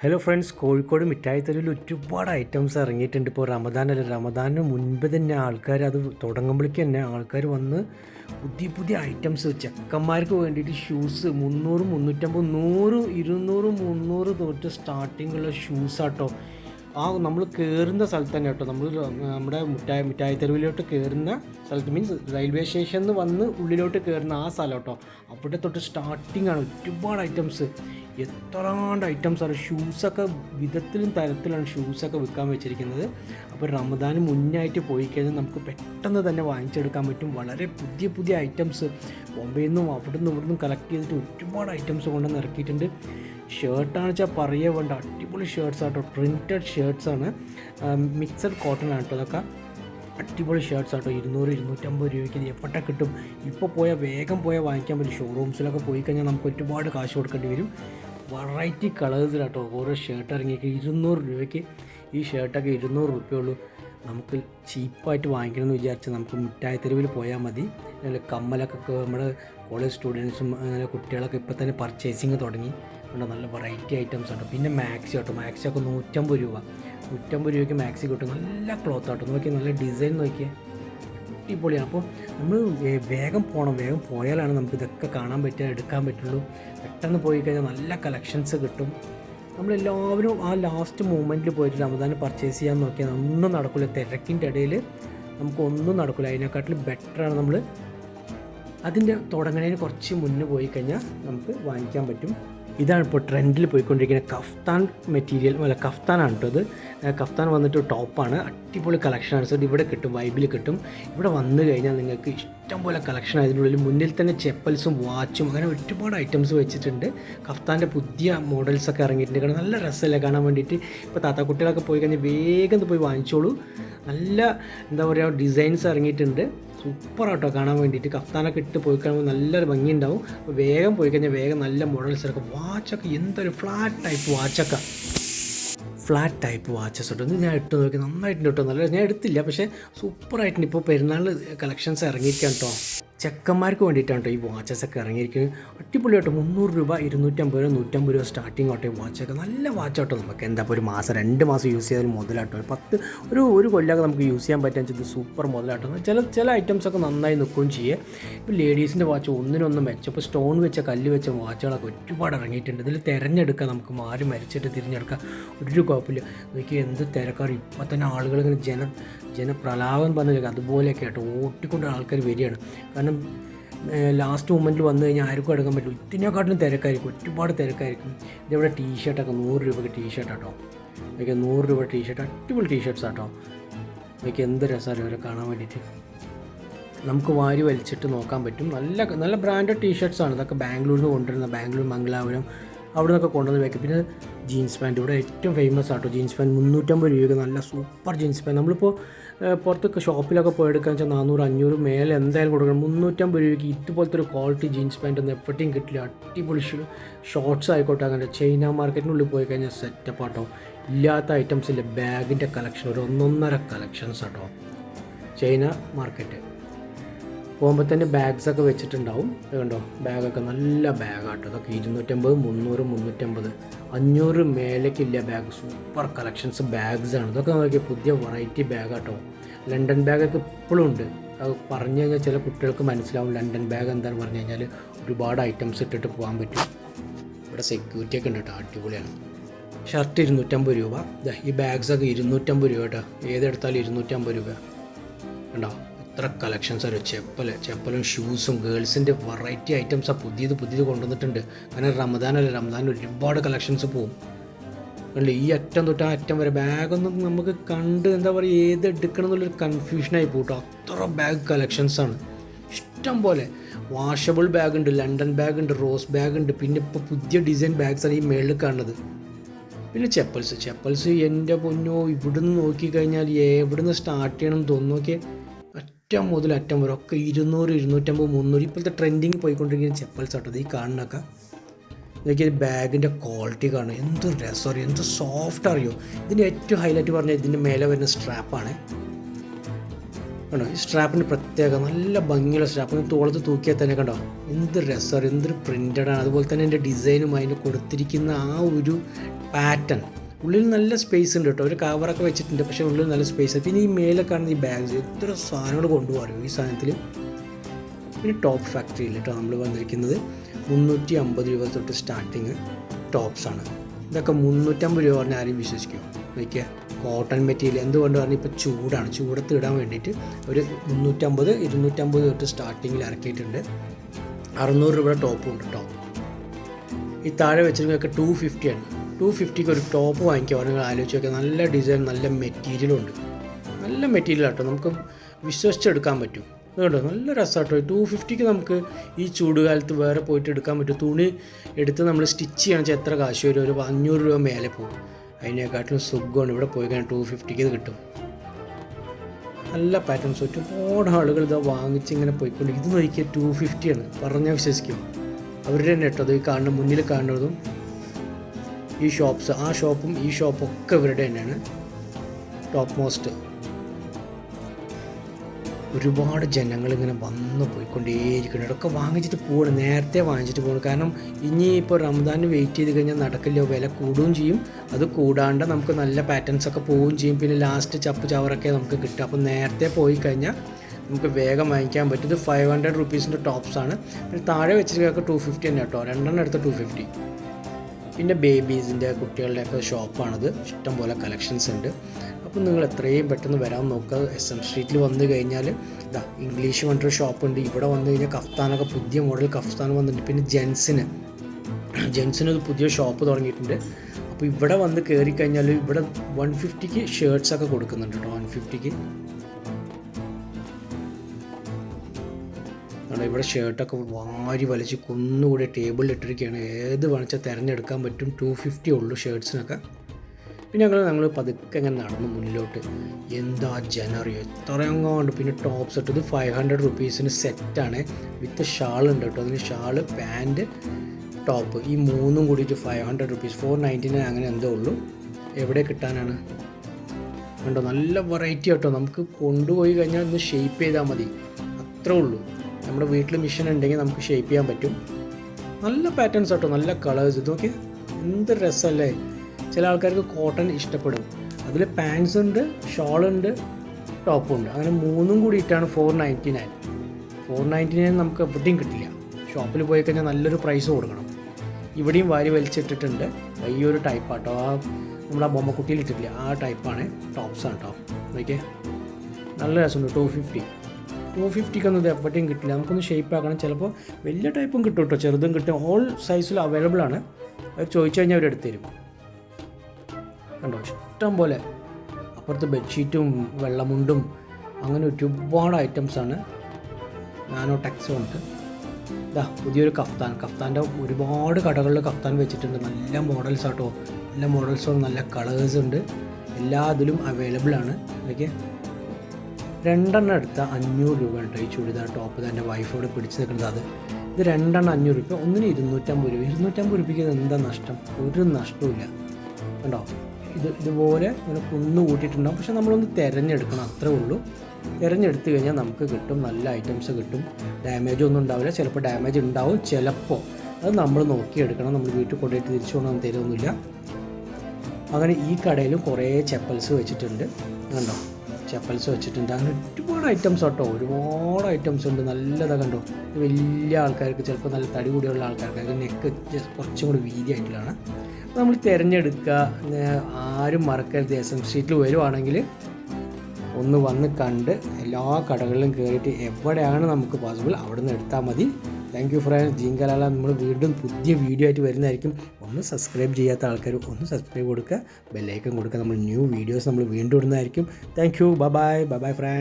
Hello friends Kozhikode മിഠായിത്തെരുവിൽ ഒരുപാട് items ഇറങ്ങിയിട്ടുണ്ട്. ഇപ്പോൾ റമദാനല്ല റമദാനിന് മുൻപ് തന്നെ ആൾക്കാർ അത് തുടങ്ങുമ്പോഴേക്ക് തന്നെ ആൾക്കാർ വന്ന് പുതിയ പുതിയ ഐറ്റംസ് ചെക്കന്മാർക്ക് വേണ്ടിയിട്ട് ഷൂസ് മുന്നൂറ് മുന്നൂറ്റമ്പത് നൂറ് ഇരുന്നൂറ് മുന്നൂറ് തൊട്ട് സ്റ്റാർട്ടിങ്ങുള്ള ഷൂസാട്ടോ ആ നമ്മൾ കയറുന്ന സ്ഥലത്ത് തന്നെ കേട്ടോ. നമ്മൾ നമ്മുടെ മുട്ടായി മിഠായി തെരുവിലോട്ട് കയറുന്ന സ്ഥലത്ത് മീൻസ് റെയിൽവേ സ്റ്റേഷനിൽ നിന്ന് വന്ന് ഉള്ളിലോട്ട് കയറുന്ന ആ സ്ഥലം കേട്ടോ. അവിടെ തൊട്ട് സ്റ്റാർട്ടിംഗ് ആണ് ഒരുപാട് ഐറ്റംസ് എത്രാണ്ട് ഐറ്റംസ് ആണ്. ഷൂസൊക്കെ വിധത്തിലും തരത്തിലാണ് ഷൂസൊക്കെ വിൽക്കാൻ വെച്ചിരിക്കുന്നത്. അപ്പോൾ റമദാന് മുന്നായിട്ട് പോയി കഴിഞ്ഞാൽ നമുക്ക് പെട്ടെന്ന് തന്നെ വാങ്ങിച്ചെടുക്കാൻ പറ്റും. വളരെ പുതിയ പുതിയ ഐറ്റംസ് ബോംബെയിൽ നിന്നും അവിടെ നിന്നും ഇവിടെ നിന്നും കളക്ട് ചെയ്തിട്ട് ഒരുപാട് ഐറ്റംസ് കൊണ്ടുവന്ന് ഇറക്കിയിട്ടുണ്ട്. ഷർട്ടാണെന്ന് വെച്ചാൽ പറയുക വേണ്ട. അടിപൊളി ഷർട്ട്സ് ആട്ടോ. പ്രിന്റഡ് ഷർട്ട്സ് ആണ്. മിക്സഡ് കോട്ടൺ ആണ് കേട്ടോ അതൊക്കെ അടിപൊളി ഷർട്ട്സ് ആട്ടോ. ഇരുന്നൂറ് ഇരുന്നൂറ്റമ്പത് രൂപയ്ക്ക് ഇത് എപ്പോഴത്തെ കിട്ടും? ഇപ്പോൾ പോയാൽ വേഗം പോയാൽ വാങ്ങിക്കാൻ പറ്റും. ഷോറൂംസിലൊക്കെ പോയി കഴിഞ്ഞാൽ നമുക്ക് ഒരുപാട് കാശ് കൊടുക്കേണ്ടി വരും. വെറൈറ്റി കളേഴ്സിലാട്ടോ ഓരോ ഷർട്ട് ഇറങ്ങിയൊക്കെ. ഇരുന്നൂറ് രൂപയ്ക്ക് ഈ ഷർട്ടൊക്കെ ഇരുന്നൂറ് റുപ്യുള്ളൂ നമുക്ക് ചീപ്പായിട്ട് വാങ്ങിക്കണമെന്ന് വിചാരിച്ചാൽ നമുക്ക് മിഠായി തെരുവിൽ പോയാൽ മതി കമ്മലൊക്കെ നമ്മുടെ കോളേജ് സ്റ്റുഡൻസും അങ്ങനെ കുട്ടികളൊക്കെ ഇപ്പോൾ തന്നെ പർച്ചേസിങ് തുടങ്ങി. ഉണ്ട്. നല്ല വെറൈറ്റി ഐറ്റംസ് ഉണ്ട്. പിന്നെ മാക്സി കേട്ടോ മാക്സി ഒക്കെ നൂറ്റമ്പത് രൂപ. നൂറ്റമ്പത് രൂപയ്ക്ക് മാക്സി കിട്ടും. നല്ല ക്ലോത്ത് ആട്ടോ. നോക്കി നല്ല ഡിസൈൻ നോക്കിയേ. അടിപൊളിയാണ്. അപ്പോൾ നമ്മൾ വേഗം പോകണം വേഗം പോയാലാണ് നമുക്ക് ഇതൊക്കെ കാണാൻ പറ്റുക എടുക്കാൻ പറ്റുള്ളൂ. പെട്ടെന്ന് പോയി കഴിഞ്ഞാൽ നല്ല കളക്ഷൻസ് കിട്ടും. നമ്മളെല്ലാവരും ആ ലാസ്റ്റ് മൂമെന്റിൽ പോയിട്ട് റമദാന് പർച്ചേസ് ചെയ്യാൻ നോക്കിയാൽ ഒന്നും നടക്കില്ല തിരക്കിന്റെ ഇടയിൽ നമുക്കൊന്നും നടക്കില്ല അതിനെക്കാട്ടിലും ബെറ്ററാണ് നമ്മൾ അതിന്റെ തുടങ്ങണതിന് കുറച്ച് മുന്നേ പോയി കഴിഞ്ഞാൽ നമുക്ക് വാങ്ങിക്കാൻ പറ്റും. ഇതാണ് ഇപ്പോൾ ട്രെൻഡിൽ പോയിക്കൊണ്ടിരിക്കുന്ന കഫ്താൻ മെറ്റീരിയൽ അല്ല കഫ്താനാണ് കേട്ടോ ഇത്. കഫ്താൻ വന്നിട്ട് ടോപ്പാണ്. അടിപൊളി കളക്ഷനാണ് ആണ്. സാർ ഇവിടെ കിട്ടും വൈബിൽ കിട്ടും. ഇവിടെ വന്നു കഴിഞ്ഞാൽ നിങ്ങൾക്ക് ഇഷ്ടം പോലെ കളക്ഷൻ അതിനുള്ളിൽ മുന്നിൽ തന്നെ ചെപ്പൽസും വാച്ചും അങ്ങനെ ഒരുപാട് ഐറ്റംസ് വെച്ചിട്ടുണ്ട്. കഫ്താന്റെ പുതിയ മോഡൽസൊക്കെ ഇറങ്ങിയിട്ടുണ്ട്. കാരണം നല്ല രസമല്ലേ കാണാൻ വേണ്ടിയിട്ട്? ഇപ്പോൾ താത്ത കുട്ടികളൊക്കെ പോയി കഴിഞ്ഞാൽ വേഗം പോയി വാങ്ങിച്ചോളൂ. നല്ല എന്താ പറയുക ഡിസൈൻസ് ഇറങ്ങിയിട്ടുണ്ട്. സൂപ്പർ ആട്ടോ കാണാൻ വേണ്ടിയിട്ട്. കഫ്താനൊക്കെ ഇട്ട് പോയി കഴിയുമ്പോൾ നല്ലൊരു ഭംഗി ഉണ്ടാവും വേഗം പോയി കഴിഞ്ഞാൽ വേഗം നല്ല മോഡൽസ് ഇറക്കും വാച്ചൊക്കെ എന്തൊരു ഫ്ലാറ്റ് ടൈപ്പ് വാച്ചൊക്കെ. ഫ്ലാറ്റ് ടൈപ്പ് വാച്ചസ് ഉണ്ട് ഞാൻ ഇട്ട് നോക്കി നന്നായിട്ടുണ്ട് കേട്ടോ നല്ല ഞാൻ എടുത്തില്ല. പക്ഷേ സൂപ്പറായിട്ടുണ്ട് ഇപ്പോൾ പെരുന്നാൾ കളക്ഷൻസ് ഇറങ്ങിയിരിക്കാം കേട്ടോ ചെക്കന്മാർക്ക് വേണ്ടിയിട്ടാണ് ഈ വാച്ചസ് ഒക്കെ ഇറങ്ങിയിരിക്കുന്നത്. അടിപൊളി കേട്ടോ മുന്നൂറ് രൂപ ഇരുന്നൂറ്റമ്പത് രൂപ നൂറ്റമ്പത് രൂപ സ്റ്റാർട്ടിങ് ആട്ടെ വാച്ചൊക്കെ നല്ല വാച്ച് ആട്ടോ നമുക്ക്. എന്താ ഇപ്പോൾ ഒരു മാസം രണ്ട് മാസം യൂസ് ചെയ്താൽ മുതലാട്ടോ. ഒരു പത്ത് ഒരു ഒരു കൊല്ലമൊക്കെ നമുക്ക് യൂസ് ചെയ്യാൻ പറ്റുക വെച്ചാൽ സൂപ്പർ മുതലാട്ടോ. ചില ചില ഐറ്റംസൊക്കെ നന്നായി നിൽക്കുകയും ചെയ്യുക ഇപ്പോൾ ലേഡീസിന്റെ വാച്ച് ഒന്നിനൊന്നും മെച്ചം. ഇപ്പോൾ സ്റ്റോൺ വെച്ച കല്ല് വെച്ച വാച്ചുകളൊക്കെ ഒരുപാട് ഇറങ്ങിയിട്ടുണ്ട്. ഇതിൽ തിരഞ്ഞെടുക്കാം നമുക്ക്. മാറി മരിച്ചിട്ട് തിരഞ്ഞെടുക്കാം. ഒരു കുഴപ്പമില്ല. നോക്കി എന്ത് തിരക്കാറ് ഇപ്പം തന്നെ ആളുകൾ ഇങ്ങനെ ജന ജനപ്രലാപം പറഞ്ഞ അതുപോലെയൊക്കെ ആയിട്ട് ഓട്ടിക്കൊണ്ട് ആൾക്കാർ വരികയാണ്. കാരണം ലാസ്റ്റ് മൊമെന്റിൽ വന്നു കഴിഞ്ഞാൽ ആർക്കും എടുക്കാൻ പറ്റില്ല. ഇതിനെക്കാട്ടിലും തിരക്കായിരിക്കും. ഒരുപാട് തിരക്കായിരിക്കും. ഇതിവിടെ ടീ ഷർട്ടൊക്കെ നൂറ് രൂപയ്ക്ക് ടീ ഷർട്ട് കേട്ടോ ഇതൊക്കെ നൂറ് രൂപ ടീ ഷർട്ട് അടിപൊളി ടീ ഷർട്ട്സ് ആട്ടോ. ഇതൊക്കെ എന്ത് രസമാണ് ഇവരെ കാണാൻ വേണ്ടിയിട്ട്. നമുക്ക് വാരി വലിച്ചിട്ട് നോക്കാൻ പറ്റും. നല്ല നല്ല ബ്രാൻഡഡ് ടീ ഷർട്ട്സാണ് ആണ്. ഇതൊക്കെ ബാംഗ്ലൂരിൽ നിന്ന് കൊണ്ടുവരുന്ന ബാംഗ്ലൂർ മംഗലാപുരം അവിടെ നിന്നൊക്കെ കൊണ്ടുവന്ന് വയ്ക്കും പിന്നെ ജീൻസ് പാന്റ് ഇവിടെ ഏറ്റവും ഫേമസ് ആട്ടോ ജീൻസ് പാന്റ് മുന്നൂറ്റമ്പത് രൂപയ്ക്ക് നല്ല സൂപ്പർ ജീൻസ് പാന്റ് നമ്മളിപ്പോൾ പുറത്തൊക്കെ ഷോപ്പിലൊക്കെ പോയി എടുക്കാൻ വെച്ചാൽ നാനൂറ് അഞ്ഞൂറ് മേലെ എന്തായാലും കൊടുക്കണം. മുന്നൂറ്റമ്പത് രൂപയ്ക്ക് ഇതുപോലത്തെ ഒരു ക്വാളിറ്റി ജീൻസ് പാന്റ് ഒന്നും എപ്പോഴും കിട്ടില്ല. അടിപൊളി ഷോർട്സ് ആയിക്കോട്ടെ അങ്ങനെ ചൈന മാർക്കറ്റിനുള്ളിൽ പോയി കഴിഞ്ഞാൽ സെറ്റപ്പ് ആട്ടോ. ഇല്ലാത്ത ഐറ്റംസ് ഇല്ല. ബാഗിന്റെ കളക്ഷൻ ഒരു ഒന്നൊന്നര കളക്ഷൻസ് ആട്ടോ. ചൈന മാർക്കറ്റ് പോകുമ്പോൾ തന്നെ ബാഗ്സൊക്കെ വെച്ചിട്ടുണ്ടാവും. കണ്ടോ? ബാഗൊക്കെ നല്ല ബാഗാട്ടോ അതൊക്കെ ഇരുന്നൂറ്റമ്പത് മുന്നൂറ് മുന്നൂറ്റമ്പത്. അഞ്ഞൂറ് മേലേക്കില്ല ബാഗ് സൂപ്പർ കളക്ഷൻസ് ബാഗ്സ് ആണ്. ഇതൊക്കെ നോക്കിയാൽ പുതിയ വെറൈറ്റി ബാഗാട്ടോ ലണ്ടൻ ബാഗൊക്കെ ഇപ്പോഴും ഉണ്ട്. അത് പറഞ്ഞു കഴിഞ്ഞാൽ ചില കുട്ടികൾക്ക് മനസ്സിലാവും ലണ്ടൻ ബാഗ് എന്താണെന്ന് പറഞ്ഞു കഴിഞ്ഞാൽ ഒരുപാട് ഐറ്റംസ് ഇട്ടിട്ട് പോകാൻ പറ്റും. ഇവിടെ സെക്യൂരിറ്റി ഒക്കെ ഉണ്ട് കേട്ടോ. അടിപൊളിയാണ്. ഷർട്ട് ഇരുന്നൂറ്റമ്പത് രൂപ. ഈ ബാഗ്സൊക്കെ ഇരുന്നൂറ്റമ്പത് രൂപ കേട്ടോ. ഏതെടുത്താലും ഇരുന്നൂറ്റമ്പത് രൂപ. കണ്ടോ? ഇത്ര കളക്ഷൻസ് ഒരു ചെപ്പൽ ചെപ്പലും ഷൂസും ഗേൾസിന്റെ വെറൈറ്റി ഐറ്റംസാണ് പുതിയത് പുതിയത് കൊണ്ടുവന്നിട്ടുണ്ട്. കാരണം റമദാനല്ല റമദാൻ ഒരുപാട് കളക്ഷൻസ് പോവും. അല്ല ഈ അറ്റം തൊട്ട് ആ അറ്റം വരെ ബാഗൊന്നും നമുക്ക് കണ്ട് എന്താ പറയുക ഏത് എടുക്കണം എന്നുള്ളൊരു കൺഫ്യൂഷനായി പോട്ടോ അത്ര ബാഗ് കളക്ഷൻസാണ് ഇഷ്ടം പോലെ. വാഷബിൾ ബാഗ് ഉണ്ട് ലണ്ടൻ ബാഗ് ഉണ്ട് റോസ് ബാഗ് ഉണ്ട്. പിന്നെ ഇപ്പോൾ പുതിയ ഡിസൈൻ ബാഗ്സ് ആണ് ഈ മേളിൽ കാണുന്നത്. പിന്നെ ചെപ്പൽസ് ചെപ്പൽസ് എന്റെ പൊന്നോ ഇവിടുന്ന് നോക്കിക്കഴിഞ്ഞാൽ എവിടുന്ന് സ്റ്റാർട്ട് ചെയ്യണം തോന്നുന്നു നോക്കിയേ. അറ്റം മുതൽ അറ്റം വരെ. ഒക്കെ ഇരുന്നൂറ് ഇരുന്നൂറ്റമ്പത് മുന്നൂറ് ഇപ്പോഴത്തെ ട്രെൻഡിങ് പോയിക്കൊണ്ടിരിക്കുന്ന ചെപ്പൽസ് ആട്ടോ ഇത് ഈ കാണുന്നൊക്കെ ഇതൊക്കെ ബാഗിന്റെ ക്വാളിറ്റി കാണും. എന്ത് രസം എന്ത് സോഫ്റ്റ് അറിയോ? ഇതിന്റെ ഏറ്റവും ഹൈലൈറ്റ് പറഞ്ഞാൽ ഇതിന്റെ മേലെ വരുന്ന സ്ട്രാപ്പാണ് കണ്ടോ? ഈ സ്ട്രാപ്പിന്റെ പ്രത്യേകം നല്ല ഭംഗിയുള്ള സ്ട്രാപ്പ് തോളത്ത് തൂക്കിയാൽ തന്നെ കണ്ടോ? എന്ത് രസമാണ് എന്തൊരു പ്രിന്റഡാണ് അതുപോലെ തന്നെ എന്റെ ഡിസൈനും അതിന് കൊടുത്തിരിക്കുന്ന ആ ഒരു പാറ്റേൺ ഉള്ളിൽ നല്ല സ്പേസ് ഉണ്ട് കേട്ടോ ഒരു കവറൊക്കെ വെച്ചിട്ടുണ്ട് പക്ഷേ ഉള്ളിൽ നല്ല സ്പേസ് പിന്നെ ഈ മേലെ കാണുന്ന ഈ ബാഗ്സ് എത്ര സാധനങ്ങൾ കൊണ്ടുപോകാറോ ഈ സാധനത്തിൽ പിന്നെ ടോപ്പ് ഫാക്ടറിയിൽ കേട്ടോ നമ്മൾ വന്നിരിക്കുന്നത്. മുന്നൂറ്റി അമ്പത് രൂപ തൊട്ട് സ്റ്റാർട്ടിങ് ടോപ്സാണ് ഇതൊക്കെ മുന്നൂറ്റമ്പത് രൂപ പറഞ്ഞാൽ ആരും വിശ്വസിക്കുമോ നോക്കിയ കോട്ടൺ മെറ്റീരിയൽ എന്തുകൊണ്ട് പറഞ്ഞാൽ ഇപ്പോൾ ചൂടാണ്. ചൂടത്ത് ഇടാൻ വേണ്ടിയിട്ട് ഒരു മുന്നൂറ്റമ്പത് ഇരുന്നൂറ്റമ്പത് തൊട്ട് സ്റ്റാർട്ടിങ്ങിൽ ഇറക്കിയിട്ടുണ്ട്. അറുന്നൂറ് രൂപയുടെ ടോപ്പും ഉണ്ട് ടോപ്പ് ഈ താഴെ വെച്ചിരിക്കുന്നതൊക്കെ ടു ഫിഫ്റ്റിയാണ് ടു ഫിഫ്റ്റിക്ക് ഒരു ടോപ്പ് വാങ്ങിക്കുക നിങ്ങൾ ആലോചിച്ച് നോക്കിയാൽ നല്ല ഡിസൈൻ നല്ല മെറ്റീരിയലും ഉണ്ട്. നല്ല മെറ്റീരിയൽ ആട്ടോ. നമുക്ക് വിശ്വസിച്ചെടുക്കാൻ പറ്റും. അതുകൊണ്ട് നല്ല രസമാട്ടോ ടു ഫിഫ്റ്റിക്ക് നമുക്ക് ഈ ചൂടുകാലത്ത് വേറെ പോയിട്ട് എടുക്കാൻ പറ്റും. തുണി എടുത്ത് നമ്മൾ സ്റ്റിച്ച് ചെയ്യണം എത്ര കാശ് വരും? ഒരു അഞ്ഞൂറ് രൂപ മേലെ പോകും. അതിനെക്കാട്ടിലും സുഖമാണ് ഇവിടെ പോയി കഴിഞ്ഞാൽ ടു ഫിഫ്റ്റിക്ക് ഇത് കിട്ടും. നല്ല പാറ്റേൺസ് ഒരുപാട് ആളുകൾ ഇത് വാങ്ങിച്ച് ഇങ്ങനെ പോയിക്കൊണ്ട് ഇത് നോക്കിയാൽ ടു ഫിഫ്റ്റിയാണ് പറഞ്ഞാൽ വിശ്വസിക്കും. അവരുടെ തന്നെ കേട്ടോ. അത് കാണുന്ന മുന്നിൽ കാണുന്നതും ഈ ഷോപ്പ്സ് ആ ഷോപ്പും ഈ ഷോപ്പും ഒക്കെ ഇവരുടെ തന്നെയാണ്. ടോപ്പ് മോസ്റ്റ് ഒരുപാട് ജനങ്ങൾ ഇങ്ങനെ വന്ന് പോയിക്കൊണ്ടേയിരിക്കണം ഇതൊക്കെ വാങ്ങിച്ചിട്ട് പോകണം നേരത്തെ വാങ്ങിച്ചിട്ട് പോകണം കാരണം ഇനി ഇപ്പോൾ റംസാന് വെയിറ്റ് ചെയ്ത് കഴിഞ്ഞാൽ നടക്കില്ല വില കൂടുകയും ചെയ്യും. അത് കൂടാണ്ട് നമുക്ക് നല്ല പാറ്റേൺസ് ഒക്കെ പോവുകയും ചെയ്യും. പിന്നെ ലാസ്റ്റ് ചപ്പ് ചവറൊക്കെ നമുക്ക് കിട്ടും. അപ്പോൾ നേരത്തെ പോയി കഴിഞ്ഞാൽ നമുക്ക് വേഗം വാങ്ങിക്കാൻ പറ്റും. ഇത് ഫൈവ് ഹൺഡ്രഡ് റുപ്പീസിന്റെ ടോപ്സാണ് പിന്നെ താഴെ വെച്ചിരിക്കുക ടു ഫിഫ്റ്റി തന്നെ കേട്ടോ. രണ്ടെണ്ണം എടുത്ത ടു ഫിഫ്റ്റി പിന്നെ ബേബീസിന്റെ കുട്ടികളുടെയൊക്കെ ഷോപ്പാണിത്. ഇഷ്ടംപോലെ കളക്ഷൻസ് ഉണ്ട്. അപ്പം നിങ്ങൾ എത്രയും പെട്ടെന്ന് വരാൻ നോക്കുക. എസ് എം സ്ട്രീറ്റിൽ വന്നു കഴിഞ്ഞാൽ ഇതാ ഇംഗ്ലീഷ് പറഞ്ഞിട്ടൊരു ഷോപ്പുണ്ട് ഇവിടെ വന്നു കഴിഞ്ഞാൽ കഫ്താനൊക്കെ പുതിയ മോഡൽ കഫ്താൻ വന്നിട്ടുണ്ട്. പിന്നെ ജെൻസിന്. ജെൻസിന് ഒരു പുതിയ ഷോപ്പ് തുടങ്ങിയിട്ടുണ്ട്. അപ്പോൾ ഇവിടെ വന്ന് കയറി കഴിഞ്ഞാൽ ഇവിടെ വൺ ഫിഫ്റ്റിക്ക് ഷർട്ട്സ് ഒക്കെ കൊടുക്കുന്നുണ്ട് കേട്ടോ. വൺ ഫിഫ്റ്റിക്ക് കാരണം ഇവിടെ ഷർട്ടൊക്കെ വാരി വലിച്ച് കുന്നുകൂടി ടേബിളിൽ ഇട്ടിരിക്കുകയാണ് ഏത് വേണിച്ചാൽ തിരഞ്ഞെടുക്കാൻ പറ്റും? ടു ഫിഫ്റ്റി ഉള്ളൂ ഷർട്ട്സിനൊക്കെ പിന്നെ ഞങ്ങൾ ഞങ്ങൾ പതുക്കെ ഇങ്ങനെ നടന്നു മുന്നിലോട്ട് എന്താ ജനറിയോ എത്രയങ്ങാണ്ട് പിന്നെ ടോപ്പ് സെറ്റ് ഇത് ഫൈവ് ഹൺഡ്രഡ് റുപ്പീസിന് സെറ്റാണ് വിത്ത് ഷാൾ ഉണ്ട് കേട്ടോ. അതിന് ഷാൾ പാന്റ് ടോപ്പ് ഈ മൂന്നും കൂടിയിട്ട് five hundred rupees four ninety nine അങ്ങനെ എന്തോ ഉള്ളൂ. എവിടെ കിട്ടാനാണ്? കണ്ടോ? നല്ല വെറൈറ്റി കേട്ടോ നമുക്ക് കൊണ്ടുപോയി കഴിഞ്ഞാൽ ഒന്ന് ഷെയ്പ്പ് ചെയ്താൽ മതി. അത്രേ ഉള്ളൂ. നമ്മുടെ വീട്ടിൽ മിഷൻ ഉണ്ടെങ്കിൽ നമുക്ക് ഷേപ്പ് ചെയ്യാൻ പറ്റും. നല്ല പാറ്റേൺസ് കേട്ടോ നല്ല കളേഴ്സ് ഇതൊക്കെ എന്ത് രസമല്ലേ ചില ആൾക്കാർക്ക് കോട്ടൺ ഇഷ്ടപ്പെടും. അതിൽ പാൻസ് ഉണ്ട് ഷോളുണ്ട് ടോപ്പും ഉണ്ട്. അങ്ങനെ മൂന്നും കൂടിയിട്ടാണ് four ninety nine four ninety nine നമുക്ക് എവിടെയും കിട്ടില്ല. ഷോപ്പിൽ പോയി കഴിഞ്ഞാൽ നല്ലൊരു പ്രൈസ് കൊടുക്കണം. ഇവിടെയും വാരി വലിച്ചിട്ടിട്ടുണ്ട്. ഈ ഒരു ടൈപ്പാട്ടോ ആ നമ്മുടെ ആ ബൊമ്മക്കുട്ടിയിൽ ഇട്ടിട്ടില്ല? ആ ടൈപ്പാണ് ടോപ്സ് ആണ് കേട്ടോ ഓക്കെ നല്ല രസമുണ്ട്. ടു ഫിഫ്റ്റി ടു ഫിഫ്റ്റിക്കൊന്നും എവിടെയും കിട്ടില്ല. നമുക്കൊന്ന് ഷേപ്പ് ആക്കണം. ചിലപ്പോൾ വലിയ ടൈപ്പും കിട്ടും കേട്ടോ ചെറുതും കിട്ടും. ഓൾ സൈസിൽ അവൈലബിൾ ആണ്. അത് ചോദിച്ചു കഴിഞ്ഞാൽ അവർ എടുത്തു തരും കണ്ടോ? ഇഷ്ടം പോലെ അപ്പുറത്ത് ബെഡ്ഷീറ്റും വെള്ളമുണ്ടും അങ്ങനെ ഒരുപാട് ഐറ്റംസ് ആണ്. നാനോ ടെക്സ് ഉണ്ട്. ഇതാ പുതിയൊരു കഫ്താൻ. കഫ്താന്റെ ഒരുപാട് കടകളിൽ കഫ്താൻ വെച്ചിട്ടുണ്ട്. നല്ല മോഡൽസ് ആട്ടോ. നല്ല മോഡൽസും നല്ല കളേഴ്സ് ഉണ്ട്. എല്ലാ ഇതിലും അവൈലബിൾ ആണ്. ഓക്കെ? രണ്ടെണ്ണം എടുത്ത അഞ്ഞൂറ് രൂപ ഉണ്ട് ഈ ചുരിദാർ ടോപ്പ് തന്നെ വൈഫോട് പിടിച്ചു നിൽക്കുന്നത്. അത് ഇത് രണ്ടെണ്ണം അഞ്ഞൂറ് രൂപ. ഒന്നിന് ഇരുന്നൂറ്റമ്പത് രൂപ. ഇരുന്നൂറ്റമ്പത് രൂപയ്ക്ക് എന്താ നഷ്ടം? ഒരു നഷ്ടമില്ല കണ്ടോ? ഇത് ഇതുപോലെ ഇങ്ങനെ കുന്നു കൂട്ടിയിട്ടുണ്ടാകും പക്ഷെ നമ്മളൊന്ന് തിരഞ്ഞെടുക്കണം. അത്രേ ഉള്ളൂ. തിരഞ്ഞെടുത്ത് കഴിഞ്ഞാൽ നമുക്ക് കിട്ടും. നല്ല ഐറ്റംസ് കിട്ടും. ഡാമേജ് ഒന്നും ഉണ്ടാവില്ല. ചിലപ്പോൾ ഡാമേജ് ഉണ്ടാവും. ചിലപ്പോൾ അത് നമ്മൾ നോക്കിയെടുക്കണം നമ്മൾ വീട്ടിൽ കൊണ്ടുപോയിട്ട് തിരിച്ചു കൊണ്ടൊന്നും തരുമൊന്നുമില്ല അങ്ങനെ ഈ കടയിലും കുറേ ചെപ്പൽസ് വെച്ചിട്ടുണ്ട്. കണ്ടോ? ചെപ്പൽസ് വെച്ചിട്ടുണ്ട്. അങ്ങനെ ഒരുപാട് ഐറ്റംസ് കേട്ടോ ഒരുപാട് ഐറ്റംസ് ഉണ്ട്. നല്ലതാണ് കണ്ടോ. വലിയ ആൾക്കാർക്ക് ചിലപ്പോൾ നല്ല തടി കൂടിയുള്ള ആൾക്കാർക്ക് നെക്ക് കുറച്ചും കൂടി വീതിയായിട്ടുള്ളതാണ്. അപ്പോൾ നമ്മൾ തിരഞ്ഞെടുക്കുക ആരും മറക്കരുത്. എസ് എം സ്ട്രീറ്റിൽ വരുവാണെങ്കിൽ ഒന്ന് വന്ന് കണ്ട് എല്ലാ കടകളിലും കയറിയിട്ട് എവിടെയാണ് നമുക്ക് പോസിബിൾ അവിടെ നിന്ന് എടുത്താൽ മതി. താങ്ക് യു ഫ്രണ്ട്സ് ജീങ്കലാല നമ്മൾ വീണ്ടും പുതിയ വീഡിയോ ആയിട്ട് വരുന്നതായിരിക്കും. ഒന്ന് സബ്സ്ക്രൈബ് ചെയ്യാത്ത ആൾക്കാർ ഒന്ന് സബ്സ്ക്രൈബ് കൊടുക്കുക. ബെല്ലൈക്കൺ കൊടുക്കുക. നമ്മൾ ന്യൂ വീഡിയോസ് നമ്മൾ വീണ്ടും ഇടുന്നതായിരിക്കും. Thank you bye bye bye bye